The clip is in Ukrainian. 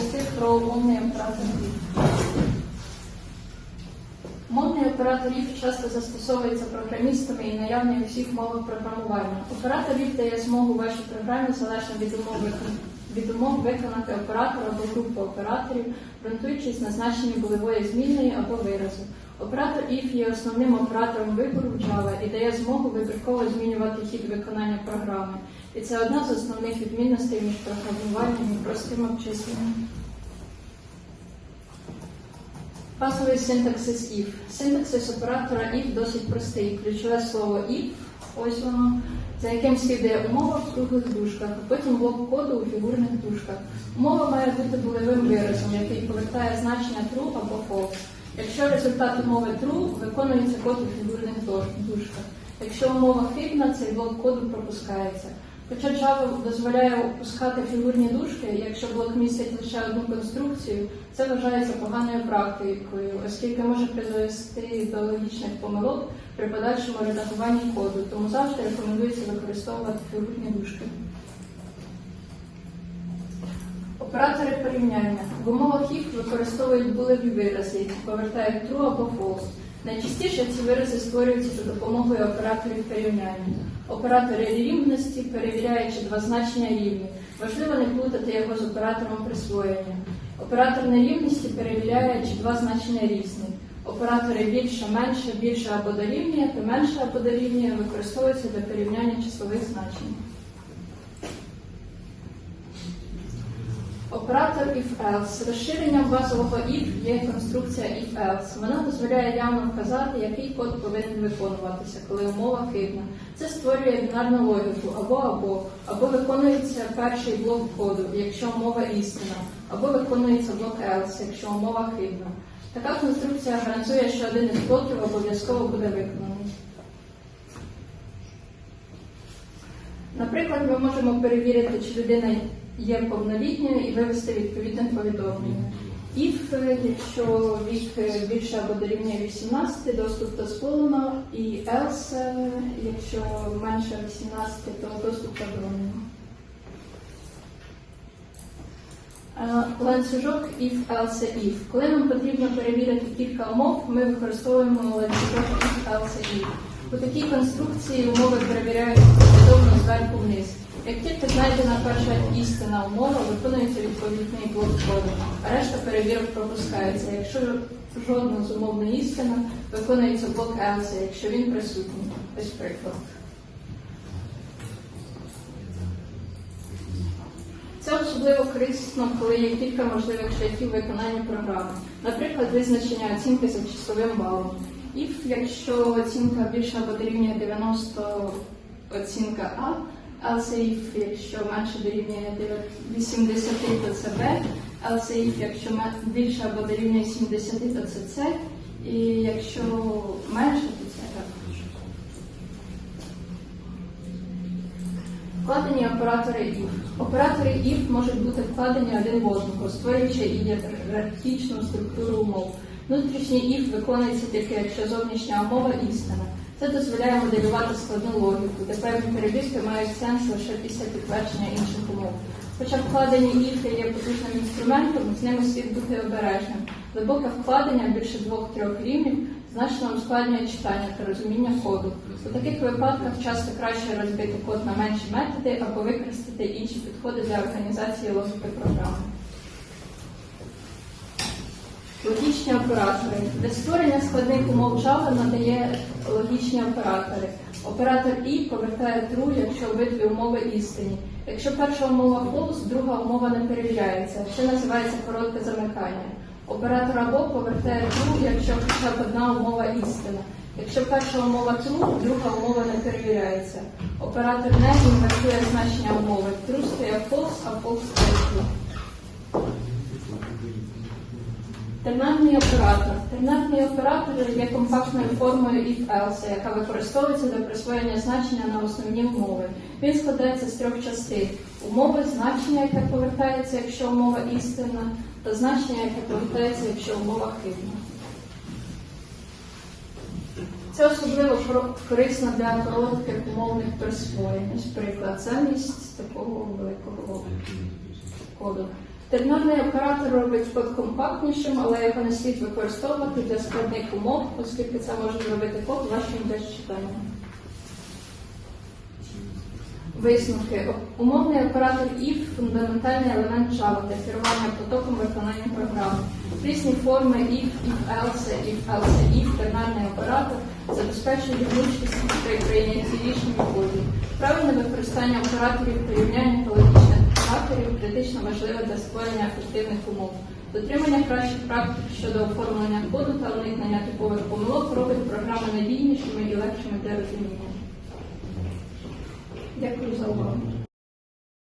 розповісти про мовний оператор if. Мовний оператор if часто застосовується програмістами і наявний у всіх мовах програмування. Оператор if дає змогу вашій програмі залежно від умов, від умов виконати оператор або групу операторів, ґрунтуючись на значенні болевої змінної або виразу. Оператор if є основним оператором вибору Java і дає змогу вибірково змінювати хід виконання програми. І це одна з основних відмінностей між програмуванням і простим обчисленням. Базовий синтаксис if. Синтаксис оператора if досить простий. Ключове слово if, ось воно, за яким слідує умова в круглих дужках, а потім блок коду у фігурних дужках. Умова має бути болевим виразом, який повертає значення true або false. Якщо результат умови true, виконується код у фігурних дужках. Якщо умова хибна, цей блок коду пропускається. Хоча Java дозволяє опускати фігурні дужки, якщо блок містить лише одну конструкцію, це вважається поганою практикою, оскільки може призвести до логічних помилок при подальшому редагуванні коду, тому завжди рекомендується використовувати фігурні дужки. Оператори порівняння. В умовах їх використовують булеві вирази, які повертають true або false. Найчастіше ці вирази створюються за допомогою операторів порівняння. Оператори рівності перевіряють, два значення рівні. Важливо не плутати його з оператором присвоєння. Оператор нерівності перевіряє, чи два значення різні. Оператори більше, менше, більше або дорівнює, та менше або дорівнює використовуються для порівняння числових значень. Оператор if-else. Розширенням базового if є конструкція if-else. Вона дозволяє явно вказати, який код повинен виконуватися, коли умова хибна. Це створює бінарну логіку або або, або виконується перший блок коду, якщо умова істина, або виконується блок else, якщо умова хибна. Така конструкція гарантує, що один із блоків обов'язково буде виконаний. Наприклад, ми можемо перевірити, чи людина є повнолітньою і вивести відповідне повідомлення. Е, якщо вік більше або дорівнює 18, доступ дозволено, і else, якщо менше 18, то доступ заборонено. Е, Ланцюжок if, else, if. Коли нам потрібно перевірити кілька умов, ми використовуємо ланцюжок if, else, if. У такій конструкції умови перевіряються послідовно знайдена перша істина умова, виконується відповідний блок коду, решта перевірок пропускається. Якщо жодна з умов не істина, виконується блок else, якщо він присутній. Ось приклад. Це особливо корисно, коли є кілька можливих шляхів виконання програми. Наприклад, визначення оцінки за числовим балом. If, якщо оцінка більша або дорівнює 90 оцінка А, if, якщо менше дорівнює 80, то це else if, якщо більше або дорівнює 70, то це С, і якщо менше, то це Р. Вкладені оператори if. Оператори if можуть бути вкладені один в одного, створюючи ієрархічну структуру умов. Внутрішній if виконується тільки якщо зовнішня умова істина. Це дозволяє моделювати складну логіку, де певні перебірки мають сенс лише після підтвердження інших умов. Хоча вкладені if є потужним інструментом, з ними слід бути обережним. Глибоке вкладення більше двох-трьох рівнів значно ускладнює читання та розуміння коду. У таких випадках часто краще розбити код на менші методи або використати інші підходи для організації логіки програми. Логічні оператори. Для створення складних умов Java надає логічні оператори. Оператор І повертає true, якщо обидві умови істинні. Якщо перша умова false, друга умова не перевіряється. Це називається коротке замикання. Оператор або повертає true, якщо хоча б одна умова істина. Якщо перша умова true, друга умова не перевіряється. Оператор не інвертує значення умови. True стає false, а false стає true. Тернарний оператор. Тернарний оператор є компактною формою if-else, яка використовується для присвоєння значення на основні умови. Він складається з трьох частин: умови, значення, яке повертається, якщо умова істинна, та значення, яке повертається, якщо умова хибна. Це особливо корисно для коротких умовних присвоєнь. Приклад, замість такого великого коду. Термінальний оператор робить код компактнішим, але його не слід використовувати для складних умов, оскільки це може зробити код важчим для читання. Висновки. Умовний оператор if – фундаментальний елемент Java для керування потоком виконання програми. Різні форми if, if-else, if-else, if, тернарний оператор забезпечує гнучкість при прийнятті рішень у коді. Правильне використання операторів порівняння та операторів критично важливе для створення ефективних умов. Дотримання кращих практик щодо оформлення коду та уникнення типових помилок робить програми надійнішими і легшими для розуміння. Дякую за увагу.